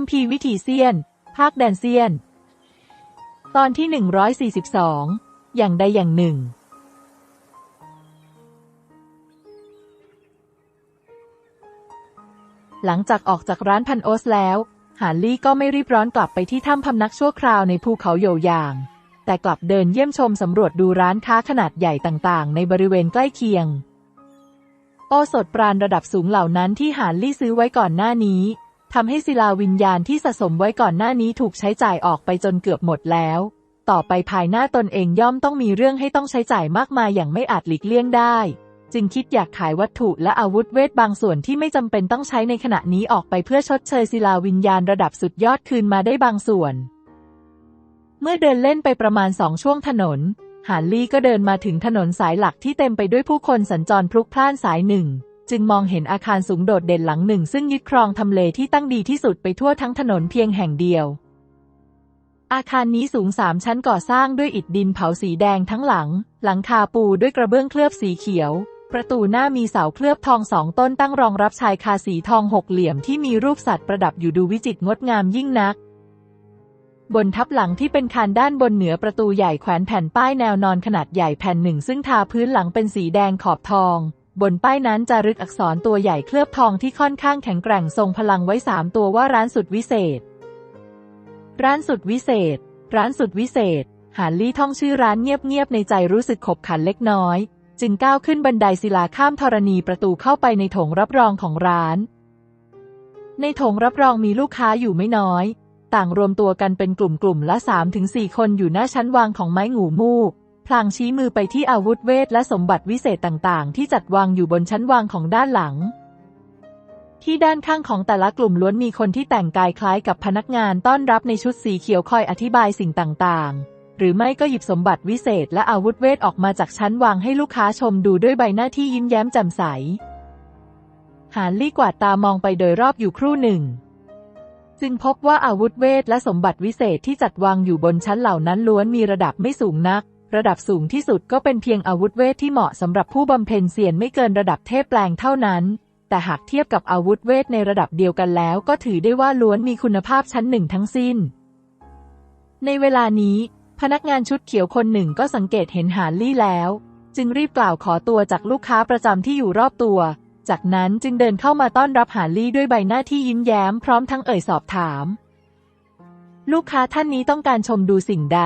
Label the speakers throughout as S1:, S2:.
S1: คัมภีร์วิถีเซียน ภาคแดนเซียน ตอนที่ 142 อย่างใดอย่างหนึ่ง หลังจากออกจากร้านพันโอสแล้ว หานลี่ก็ไม่รีบร้อนกลับไปที่ถ้ำพำนักชั่วคราวในภูเขาโยยาง แต่กลับเดินเยี่ยมชมสำรวจดูร้านค้าขนาดใหญ่ต่างๆ ในบริเวณใกล้เคียงโอสถปราณระดับสูงเหล่านั้นที่หานลี่ซื้อไว้ก่อนหน้านี้ ทำให้ศิลาวิญญาณที่สะสมไว้ก่อนหน้านี้ถูกใช้จ่ายออกไปจนเกือบหมดแล้ว ต่อไปภายหน้าตนเองย่อมต้องมีเรื่องให้ต้องใช้จ่ายมากมายอย่างไม่อาจหลีกเลี่ยงได้ จึงคิดอยากขายวัตถุและอาวุธเวทบางส่วนที่ไม่จำเป็นต้องใช้ในขณะนี้ออกไปเพื่อชดเชยศิลาวิญญาณระดับสุดยอดคืนมาได้บางส่วน เมื่อเดินเล่นไปประมาณสองช่วงถนน หานลี่ก็เดินมาถึงถนนสายหลักที่เต็มไปด้วยผู้คนสัญจรพลุกพล่านสายหนึ่ง จึงมองเห็นอาคารสูงโดดเด่นหลังหนึ่ง ซึ่งยึดครองทำเลที่ตั้งดีที่สุดไปทั่วทั้งถนนเพียงแห่งเดียว อาคารนี้สูงสามชั้นก่อสร้างด้วยอิฐดินเผาสีแดงทั้งหลัง หลังคาปูด้วยกระเบื้องเคลือบสีเขียว ประตูหน้ามีเสาเคลือบทองสองต้นตั้งรองรับชายคาสีทองหกเหลี่ยมที่มีรูปสัตว์ประดับอยู่ดูวิจิตรงดงามยิ่งนักบนทับหลังที่เป็นคานด้านบนเหนือประตูใหญ่แขวนแผ่นป้ายแนวนอนขนาดใหญ่แผ่นหนึ่งซึ่งทาพื้นหลังเป็นสีแดงขอบทอง บนป้ายนั้นจะรึกอักษรตัวใหญ่เคลือบทองที่ค่อนข้างแข็งแกร่งทรงพลังไว้สามตัวว่าร้านสุดวิเศษ ร้านสุดวิเศษ ร้านสุดวิเศษ หานลี่ท่องชื่อร้านเงียบๆในใจรู้สึกขบขันเล็กน้อย จึงก้าวขึ้นบันไดศิลาข้ามธรณีประตูเข้าไปในโถงรับรองของร้าน ในโถงรับรองมีลูกค้าอยู่ไม่น้อย ต่างรวมตัวกันเป็นกลุ่มๆละ3ถึง4คนอยู่หน้าชั้นวางของไม้งูมูก พลางชี้มือไปที่อาวุธเวทและสมบัติวิเศษต่างๆ ที่จัดวางอยู่บนชั้นวางของด้านหลัง ที่ด้านข้างของแต่ละกลุ่มล้วนมีคนที่แต่งกายคล้ายกับพนักงานต้อนรับในชุดสีเขียวคอยอธิบายสิ่งต่างๆ หรือไม่ก็หยิบสมบัติวิเศษและอาวุธเวทออกมาจากชั้นวางให้ลูกค้าชมดูด้วยใบหน้าที่ยิ้มแย้มแจ่มใส หานลี่กวาดตามองไปโดยรอบอยู่ครู่หนึ่งจึงพบว่าอาวุธเวทและสมบัติวิเศษที่จัดวางอยู่บนชั้นเหล่านั้นล้วนมีระดับไม่สูงนัก ระดับสูงที่สุดก็เป็นเพียงอาวุธเวทที่เหมาะสำหรับผู้บำเพ็ญเสียนไม่เกินระดับเทพแปลงเท่านั้น แต่หากเทียบกับอาวุธเวทในระดับเดียวกันแล้ว ก็ถือได้ว่าล้วนมีคุณภาพชั้นหนึ่งทั้งสิ้น ในเวลานี้ พนักงานชุดเขียวคนหนึ่งก็สังเกตเห็นหานลี่แล้ว จึงรีบกล่าวขอตัวจากลูกค้าประจำที่อยู่รอบตัว จากนั้นจึงเดินเข้ามาต้อนรับหานลี่ด้วยใบหน้าที่ยิ้มแย้มพร้อมทั้งเอ่ยสอบถาม ลูกค้าท่านนี้ต้องการชมดูสิ่งใด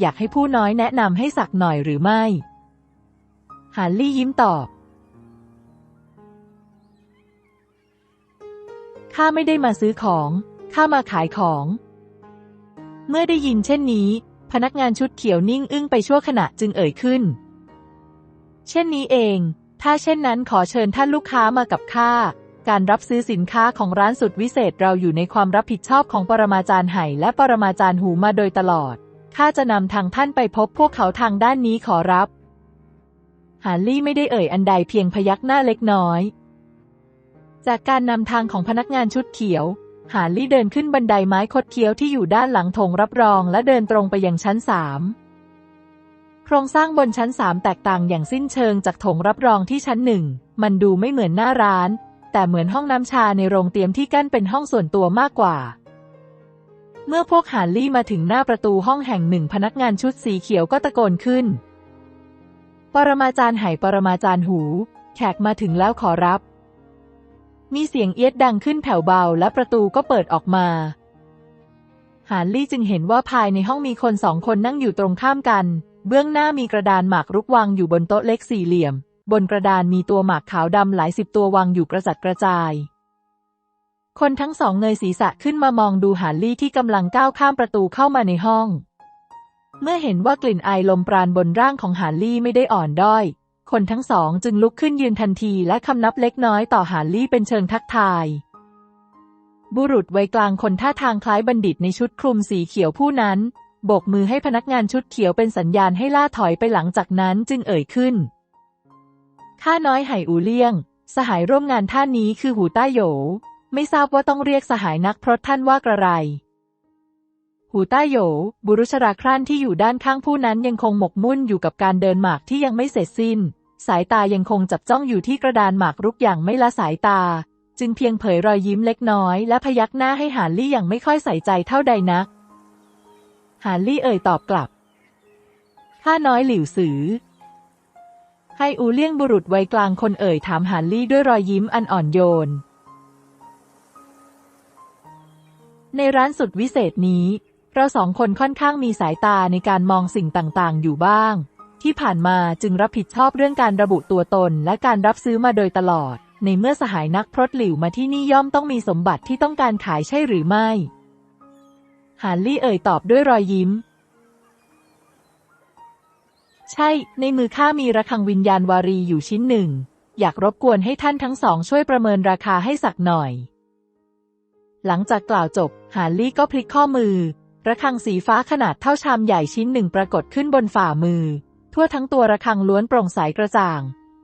S1: อยากให้ผู้น้อยแนะนำให้สักหน่อยหรือไม่หานลี่ยิ้มตอบ ข้าไม่ได้มาซื้อของ ข้ามาขายของ เมื่อได้ยินเช่นนี้ พนักงานชุดเขียวนิ่งอึ้งไปชั่วขณะจึงเอ่ยขึ้น เช่นนี้เอง ถ้าเช่นนั้นขอเชิญท่านลูกค้ามากับข้า การรับซื้อสินค้าของร้านสุดวิเศษเราอยู่ในความรับผิดชอบของปรมาจารย์ไห่และปรมาจารย์หูมาโดยตลอด ข้าจะนำทางท่านไปพบพวกเขาทางด้านนี้ขอรับหานลี่ไม่ได้เอ่ยอันใดเพียงพยักหน้าเล็กน้อย จากการนำทางของพนักงานชุดเขียวหานลี่เดินขึ้นบันไดไม้คดเคี้ยวที่อยู่ด้านหลังโถงรับรองและเดินตรงไปยังชั้นสามโครงสร้างบนชั้นสามแตกต่างอย่างสิ้นเชิงจากโถงรับรองที่ชั้นหนึ่ง มันดูไม่เหมือนหน้าร้าน แต่เหมือนห้องน้ำชาในโรงเตรียมที่กั้นเป็นห้องส่วนตัวมากกว่า เมื่อพวกหานลี่มาถึงหน้าประตูห้องแห่งหนึ่งพนักงานชุดสีเขียวก็ตะโกนขึ้น ปรมาจารย์ไหปรมาจารย์หู แขกมาถึงแล้วขอรับ มีเสียงเอียดดังขึ้นแผ่วเบาและประตูก็เปิดออกมา หานลี่จึงเห็นว่าภายในห้องมีคนสองคนนั่งอยู่ตรงข้ามกัน เบื้องหน้ามีกระดานหมากรุกวางอยู่บนโต๊ะเล็กสี่เหลี่ยม บนกระดานมีตัวหมากขาวดำหลายสิบตัววางอยู่กระจัดกระจาย คนทั้งสองเงยศีรษะขึ้นมามองดูหานลี่ที่กำลังก้าวข้ามประตูเข้ามาในห้อง เมื่อเห็นว่ากลิ่นไอลมปราณบนร่างของหานลี่ไม่ได้อ่อนด้อย คนทั้งสองจึงลุกขึ้นยืนทันทีและคำนับเล็กน้อยต่อหานลี่เป็นเชิงทักทาย บุรุษวัยกลางคนท่าทางคล้ายบัณฑิตในชุดคลุมสีเขียวผู้นั้น โบกมือให้พนักงานชุดเขียวเป็นสัญญาณให้ล่าถอยไปหลังจากนั้นจึงเอ่ยขึ้น ข้าน้อยไห่อูเลี่ยง สหายร่วมงานท่านนี้คือหูต้าโหย ไม่ทราบว่าต้องเรียกสหายนักพรตท่านว่ากระไร หูต้าโหยบุรุษราครั่นที่อยู่ด้านข้างผู้นั้นยังคงหมกมุ่นอยู่กับการเดินหมากที่ยังไม่เสร็จสิ้น สายตายังคงจับจ้องอยู่ที่กระดานหมากรุกอย่างไม่ละสายตา จึงเพียงเผยรอยยิ้มเล็กน้อย และพยักหน้าให้หานลี่อย่างไม่ค่อยใส่ใจเท่าใดนัก หานลี่เอ่ยตอบกลับข้าน้อยหลิวสือให้อูเลี่ยงบุรุษวัยกลางคนเอ่ยถามหานลี่ด้วยรอยยิ้มอันอ่อนโยน ในร้านสุดวิเศษนี้ เราสองคนค่อนข้างมีสายตาในการมองสิ่งต่างๆ อยู่บ้าง ที่ผ่านมาจึงรับผิดชอบเรื่องการระบุตัวตนและการรับซื้อมาโดยตลอด ในเมื่อสหายนักพรตหลิวมาที่นี่ย่อมต้องมีสมบัติที่ต้องการขายใช่หรือไม่หานลี่เอ่ยตอบด้วยรอยยิ้ม ใช่ ในมือข้ามีระฆังวิญญาณวารีอยู่ชิ้นหนึ่ง อยากรบกวนให้ท่านทั้งสองช่วยประเมินราคาให้สักหน่อย หลังจากกล่าวจบ หานลี่ก็พลิกข้อมือ ระฆังสีฟ้าขนาดเท่าชามใหญ่ชิ้นหนึ่งปรากฏขึ้นบนฝ่ามือ ทั่วทั้งตัวระฆังล้วนโปร่งใสกระจ่าง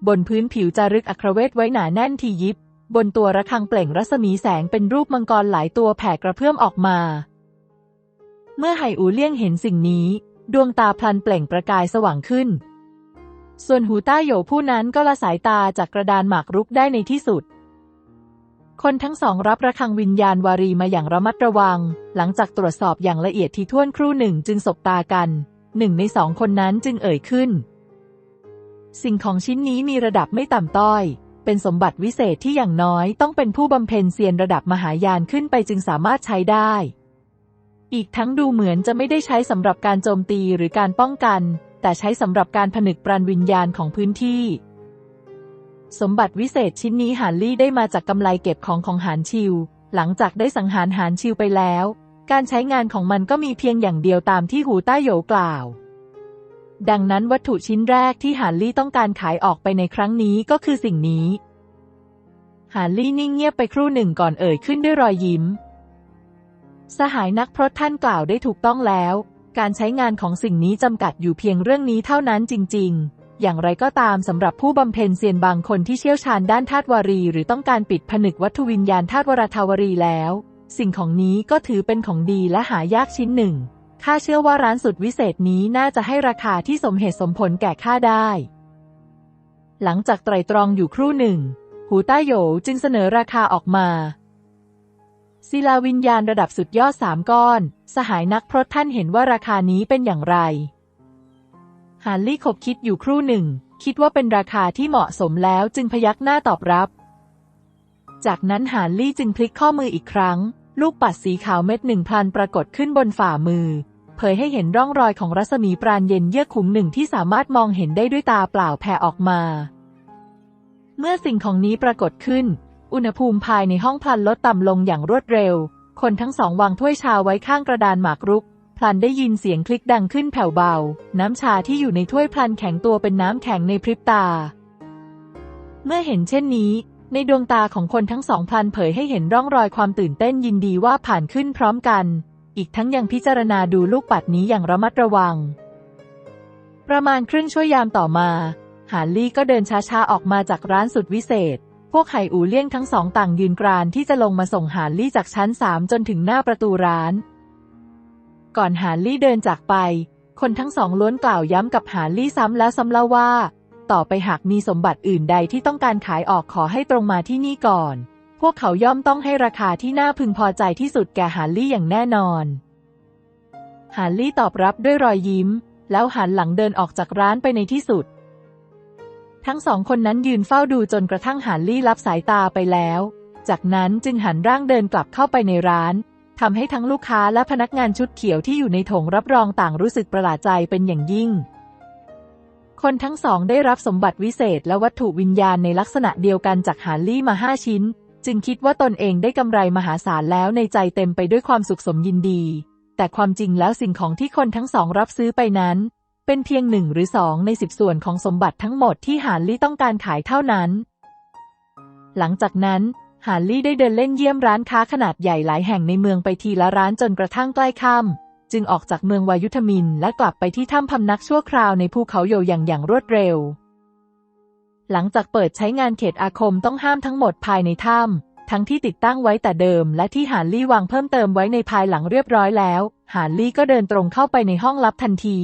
S1: บนพื้นผิวจารึกอัครเวทไว้หนาแน่นทียิบบนตัวระฆังเปล่งรัศมีแสงเป็นรูปมังกรหลายตัวแผ่กระเพื่อมออกมา เมื่อไหอูเลี่ยงเห็นสิ่งนี้ ดวงตาพลันเปล่งประกายสว่างขึ้น ส่วนหูต้าโหยผู้นั้นก็ละสายตาจากกระดานหมากรุกได้ในที่สุด คนทั้งสองรับระฆังวิญญาณวารีมาอย่างระมัดระวัง หลังจากตรวจสอบอย่างละเอียดทีท่วนครู่หนึ่งจึงสบตากัน หนึ่งในสองคนนั้นจึงเอ่ยขึ้น สิ่งของชิ้นนี้มีระดับไม่ต่ำต้อย เป็นสมบัติวิเศษที่อย่างน้อยต้องเป็นผู้บำเพ็ญเซียนระดับมหายานขึ้นไปจึงสามารถใช้ได้ อีกทั้งดูเหมือนจะไม่ได้ใช้สำหรับการโจมตีหรือการป้องกัน แต่ใช้สำหรับการผนึกปราณวิญญาณของพื้นที่ สมบัติวิเศษชิ้นนี้หานลี่ได้มาจากกำไรเก็บของของหานชิว หลังจากได้สังหารหานชิวไปแล้ว การใช้งานของมันก็มีเพียงอย่างเดียวตามที่หูต้าโหยกล่าว ดังนั้นวัตถุชิ้นแรกที่หานลี่ต้องการขายออกไปในครั้งนี้ก็คือสิ่งนี้ หานลี่นิ่งเงียบไปครู่หนึ่งก่อนเอ่ยขึ้นด้วยรอยยิ้ม สหายนักพรตท่านกล่าวได้ถูกต้องแล้ว การใช้งานของสิ่งนี้จำกัดอยู่เพียงเรื่องนี้เท่านั้นจริง ๆ อย่างไรก็ตามสำหรับผู้บำเพ็ญเซียนบางคนที่เชี่ยวชาญด้านธาตุวารี หรือต้องการปิดผนึกวัตถุวิญญาณธาตุวราทาวรีแล้ว สิ่งของนี้ก็ถือเป็นของดีและหายากชิ้นหนึ่งข้าเชื่อว่าร้านสุดวิเศษนี้น่าจะให้ราคาที่สมเหตุสมผลแก่ข้าได้ หลังจากไตรตรองอยู่ครู่หนึ่ง หูต้าโหยจึงเสนอราคาออกมาศิลาวิญญาณระดับสุดยอดสามก้อน สหายนักพรตท่านเห็นว่าราคานี้เป็นอย่างไร หานลี่ขบคิดอยู่ครู่หนึ่ง คิดว่าเป็นราคาที่เหมาะสมแล้วจึงพยักหน้าตอบรับ จากนั้นหานลี่จึงพลิกข้อมืออีกครั้ง ลูกปัดสีขาวเม็ดหนึ่งพลันปรากฏขึ้นบนฝ่ามือ เผยให้เห็นร่องรอยของรัศมีปราณเย็นเยือกขุมหนึ่งที่สามารถมองเห็นได้ด้วยตาเปล่าแผ่ออกมา เมื่อสิ่งของนี้ปรากฏขึ้น อุณหภูมิภายในห้องพลันลดต่ำลงอย่างรวดเร็ว คนทั้งสองวางถ้วยชาไว้ข้างกระดานหมากรุก พลันได้ยินเสียงคลิกดังขึ้นแผ่วเบา น้ำชาที่อยู่ในถ้วยพลันแข็งตัวเป็นน้ำแข็งในพริบตา เมื่อเห็นเช่นนี้ ในดวงตาของคนทั้งสองพลันเผยให้เห็นร่องรอยความตื่นเต้นยินดีว่าผ่านขึ้นพร้อมกัน อีกทั้งยังพิจารณาดูลูกปัดนี้อย่างระมัดระวัง ประมาณครึ่งชั่วยามต่อมา หานลี่ก็เดินช้าๆออกมาจากร้านสุดวิเศษพวกไห่อูเลี่ยงทั้งสองต่างยืนกรานที่จะลงมาส่งหานลี่จากชั้นสามจนถึงหน้าประตูร้าน ก่อนหานลี่เดินจากไป คนทั้งสองล้วนกล่าวย้ำกับหานลี่ซ้ำแล้วซ้ำเล่าว่า ต่อไปหากมีสมบัติอื่นใดที่ต้องการขายออกขอให้ตรงมาที่นี่ก่อน พวกเขาย่อมต้องให้ราคาที่น่าพึงพอใจที่สุดแก่หานลี่อย่างแน่นอน หานลี่ตอบรับด้วยรอยยิ้ม แล้วหันหลังเดินออกจากร้านไปในที่สุด ทั้งสองคนนั้นยืนเฝ้าดูจนกระทั่งหานลี่รับสายตาไปแล้ว จากนั้นจึงหันร่างเดินกลับเข้าไปในร้าน ทำให้ทั้งลูกค้าและพนักงานชุดเขียวที่อยู่ในถงรับรองต่างรู้สึกประหลาดใจเป็นอย่างยิ่ง คนทั้งสองได้รับสมบัติวิเศษและวัตถุวิญญาณในลักษณะเดียวกันจากหานลี่มาห้าชิ้น จึงคิดว่าตนเองได้กำไรมหาศาลแล้วในใจเต็มไปด้วยความสุขสมยินดี แต่ความจริงแล้วสิ่งของที่คนทั้งสองรับซื้อไปนั้น เป็นเพียงหนึ่งหรือสองในสิบส่วนของสมบัติทั้งหมดที่หานลี่ต้องการขายเท่านั้นหลังจากนั้น หานลี่ได้เดินเล่นเยี่ยมร้านค้าขนาดใหญ่หลายแห่งในเมืองไปทีละร้านจนกระทั่งใกล้ค่ำจึงออกจากเมืองวายุทมินและกลับไปที่ถ้ำพำนักชั่วคราวในภูเขาโยอย่างอย่างรวดเร็ว หลังจากเปิดใช้งานเขตอาคมต้องห้ามทั้งหมดภายในถ้ำทั้งที่ติดตั้งไว้แต่เดิม และที่หานลี่วางเพิ่มเติมไว้ในภายหลังเรียบร้อยแล้วหานลี่ก็เดินตรงเข้าไปในห้องลับทันที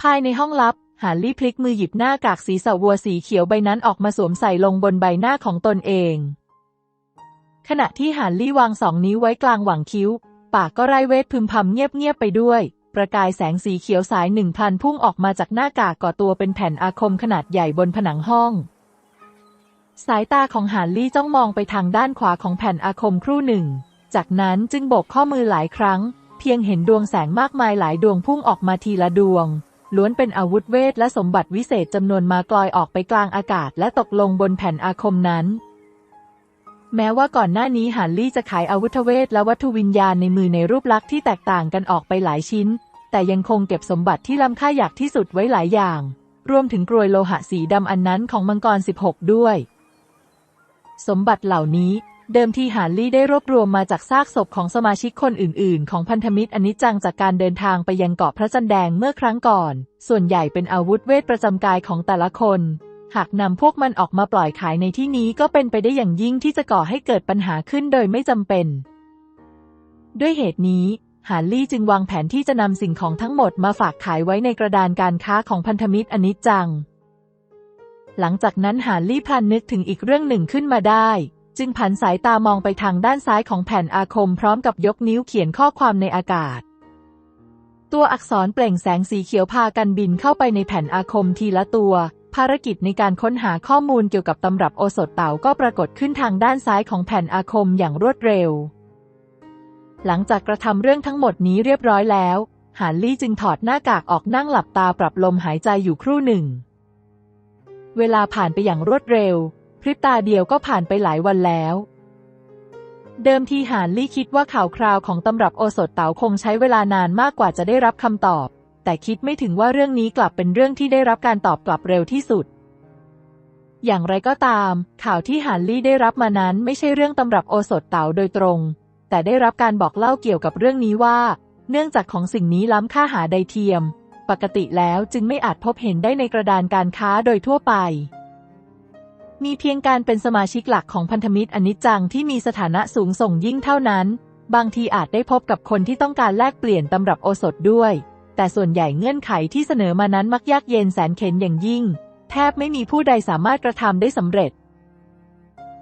S1: ภายในห้องลับ หานลี่พลิกมือหยิบหน้ากากสีสวัวสีเขียวใบนั้นออกมาสวมใส่ลงบนใบหน้าของตนเอง ขณะที่หานลี่วางสองนิ้วไว้กลางหว่างคิ้ว ปากก็ไร้เวทพึมพำเงียบๆไปด้วย ประกายแสงสีเขียวสายหนึ่งพันพุ่งออกมาจากหน้ากากก่อตัวเป็นแผ่นอาคมขนาดใหญ่บนผนังห้อง สายตาของหานลี่จ้องมองไปทางด้านขวาของแผ่นอาคมครู่หนึ่ง จากนั้นจึงโบกข้อมือหลายครั้ง เพียงเห็นดวงแสงมากมายหลายดวงพุ่งออกมาทีละดวง ล้วนเป็นอาวุธเวทและสมบัติวิเศษจำนวนมากลอยออกไปกลางอากาศและตกลงบนแผ่นอาคมนั้น แม้ว่าก่อนหน้านี้หานลี่จะขายอาวุธเวทและวัตถุวิญญาณในมือในรูปลักษณ์ที่แตกต่างกันออกไปหลายชิ้น แต่ยังคงเก็บสมบัติที่ล้ำค่าอยากที่สุดไว้หลายอย่าง รวมถึงกรวยโลหะสีดำอันนั้นของมังกร 16 ด้วย สมบัติเหล่านี้ เดิมทีหานลี่ได้รวบรวมมาจากซากศพของสมาชิกคนอื่น ๆ ของพันธมิตรอนิจจังจากการเดินทางไปยังเกาะพระจันแดงเมื่อครั้งก่อน ส่วนใหญ่เป็นอาวุธเวทประจำกายของแต่ละคน หากนำพวกมันออกมาปล่อยขายในที่นี้ก็เป็นไปได้อย่างยิ่งที่จะก่อให้เกิดปัญหาขึ้นโดยไม่จำเป็น ด้วยเหตุนี้หานลี่จึงวางแผนที่จะนำสิ่งของทั้งหมดมาฝากขายไว้ในกระดานการค้าของพันธมิตรอนิจจัง หลังจากนั้นหานลี่พลันนึกถึงอีกเรื่องหนึ่งขึ้นมาได้ จึงผันสายตามองไปทางด้านซ้ายของแผ่นอาคมพร้อมกับยกนิ้วเขียนข้อความในอากาศ ตัวอักษรเปล่งแสงสีเขียวพากันบินเข้าไปในแผ่นอาคมทีละตัว ภารกิจในการค้นหาข้อมูลเกี่ยวกับตำรับโอสถเต่าก็ปรากฏขึ้นทางด้านซ้ายของแผ่นอาคมอย่างรวดเร็ว หลังจากกระทำเรื่องทั้งหมดนี้เรียบร้อยแล้ว หานลี่จึงถอดหน้ากากออกนั่งหลับตาปรับลมหายใจอยู่ครู่หนึ่ง เวลาผ่านไปอย่างรวดเร็ว พริบตาเดียวก็ผ่านไปหลายวันแล้ว เดิมทีหานลี่คิดว่าข่าวคราวของตำรับโอสถเต๋าคงใช้เวลานานมากกว่าจะได้รับคำตอบ แต่คิดไม่ถึงว่าเรื่องนี้กลับเป็นเรื่องที่ได้รับการตอบกลับเร็วที่สุด อย่างไรก็ตาม ข่าวที่หานลี่ได้รับมานั้นไม่ใช่เรื่องตำรับโอสถเต๋าโดยตรง แต่ได้รับการบอกเล่าเกี่ยวกับเรื่องนี้ว่า เนื่องจากของสิ่งนี้ล้ำค่าหาใดเทียม ปกติแล้วจึงไม่อาจพบเห็นได้ในกระดานการค้าโดยทั่วไป มีเพียงการเป็นสมาชิกหลักของพันธมิตรอนิจจังที่มีสถานะสูงส่งยิ่งเท่านั้น บางทีอาจได้พบกับคนที่ต้องการแลกเปลี่ยนตำรับโอสถด้วย แต่ส่วนใหญ่เงื่อนไขที่เสนอมานั้นมักยากเย็นแสนเข็ญอย่างยิ่ง แทบไม่มีผู้ใดสามารถกระทำได้สำเร็จ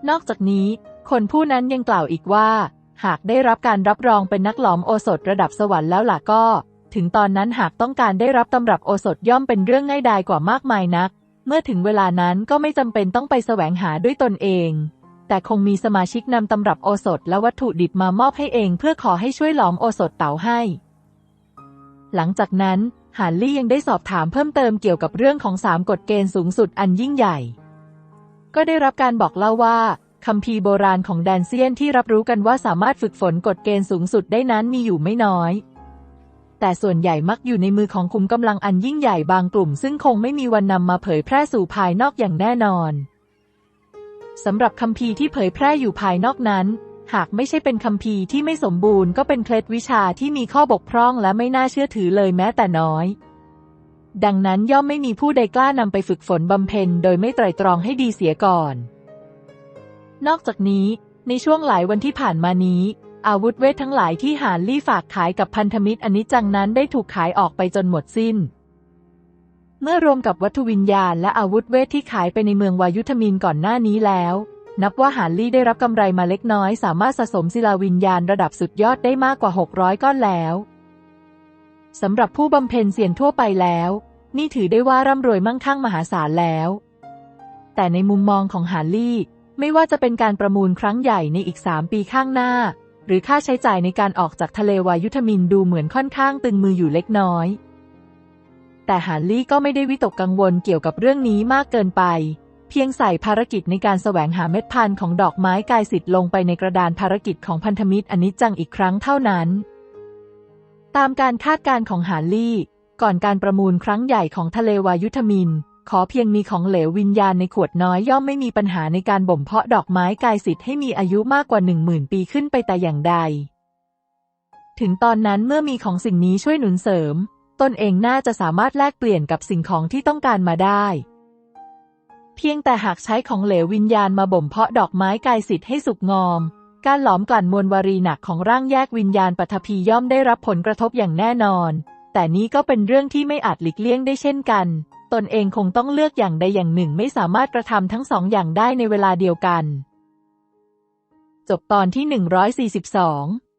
S1: นอกจากนี้ คนผู้นั้นยังกล่าวอีกว่า หากได้รับการรับรองเป็นนักหลอมโอสถระดับสวรรค์แล้วล่ะก็ ถึงตอนนั้นหากต้องการได้รับตำรับโอสถย่อมเป็นเรื่องง่ายดายกว่ามากมายนัก เมื่อถึงเวลานั้นก็ไม่จำเป็นต้องไปแสวงหาด้วยตนเอง แต่คงมีสมาชิกนำตำรับโอสถและวัตถุดิบมามอบให้เองเพื่อขอให้ช่วยหลอมโอสถเต๋าให้ หลังจากนั้นหานลี่ยังได้สอบถามเพิ่มเติมเกี่ยวกับเรื่องของสามกฎเกณฑ์สูงสุดอันยิ่งใหญ่ ก็ได้รับการบอกเล่าว่าคัมภีร์โบราณของแดนเซียนที่รับรู้กันว่าสามารถฝึกฝนกฎเกณฑ์สูงสุดได้นั้นมีอยู่ไม่น้อย แต่ส่วนใหญ่มักอยู่ในมือของคุมกำลังอันยิ่งใหญ่บางกลุ่ม ซึ่งคงไม่มีวันนำมาเผยแพร่สู่ภายนอกอย่างแน่นอนสำหรับคัมภีร์ที่เผยแพร่อยู่ภายนอกนั้น หากไม่ใช่เป็นคัมภีร์ที่ไม่สมบูรณ์ก็เป็นเคล็ดวิชาที่มีข้อบกพร่องและไม่น่าเชื่อถือเลยแม้แต่น้อย ดังนั้นย่อมไม่มีผู้ใดกล้านำไปฝึกฝนบำเพ็ญโดยไม่ไตร่ตรองให้ดีเสียก่อน นอกจากนี้ ในช่วงหลายวันที่ผ่านมานี้ อาวุธเวททั้งหลายที่หานลี่ฝากขายกับพันธมิตรอันิจจังนั้นได้ถูกขายออกไปจนหมดสิ้น เมื่อรวมกับวัตถุวิญญาณและอาวุธเวทที่ขายไปในเมืองวายุทมินก่อนหน้านี้แล้ว นับว่าหานลี่ได้รับกำไรมาเล็กน้อย สามารถสะสมศิลาวิญญาณระดับสุดยอดได้มากกว่า 600 ก้อนแล้วสำหรับผู้บำเพ็ญเสียนทั่วไปแล้ว นี่ถือได้ว่าร่ำรวยมั่งคั่งมหาศาลแล้ว แต่ในมุมมองของหานลี่ ไม่ว่าจะเป็นการประมูลครั้งใหญ่ในอีก3ปีข้างหน้า หรือค่าใช้จ่ายในการออกจากทะเลวายุทมินดูเหมือนค่อนข้างตึงมืออยู่เล็กน้อย แต่หานลี่ก็ไม่ได้วิตกกังวลเกี่ยวกับเรื่องนี้มากเกินไป เพียงใส่ภารกิจในการแสวงหาเม็ดพันธุ์ของดอกไม้กายสิทธิ์ลงไปในกระดานภารกิจของพันธมิตรอนิจจังอีกครั้งเท่านั้น ตามการคาดการณ์ของหานลี่ ก่อนการประมูลครั้งใหญ่ของทะเลวายุทมิน ขอเพียงมีของเหลววิญญาณในขวดน้อยย่อมไม่มีปัญหาในการบ่มเพาะดอกไม้กายสิทธิ์ให้มีอายุมากกว่าหนึ่งหมื่นปีขึ้นไปแต่อย่างใด ถึงตอนนั้นเมื่อมีของสิ่งนี้ช่วยหนุนเสริม ตนเองน่าจะสามารถแลกเปลี่ยนกับสิ่งของที่ต้องการมาได้ เพียงแต่หากใช้ของเหลววิญญาณมาบ่มเพาะดอกไม้กายสิทธิ์ให้สุกงอม การหลอมกลั่นมวลวารีหนักของร่างแยกวิญญาณปัทภีย่อมได้รับผลกระทบอย่างแน่นอน แต่นี้ก็เป็นเรื่องที่ไม่อาจหลีกเลี่ยงได้เช่นกัน ตนเองคงต้องเลือกอย่างใดอย่างหนึ่งไม่สามารถกระทำทั้งสองอย่างได้ในเวลาเดียวกัน จบตอนที่ 142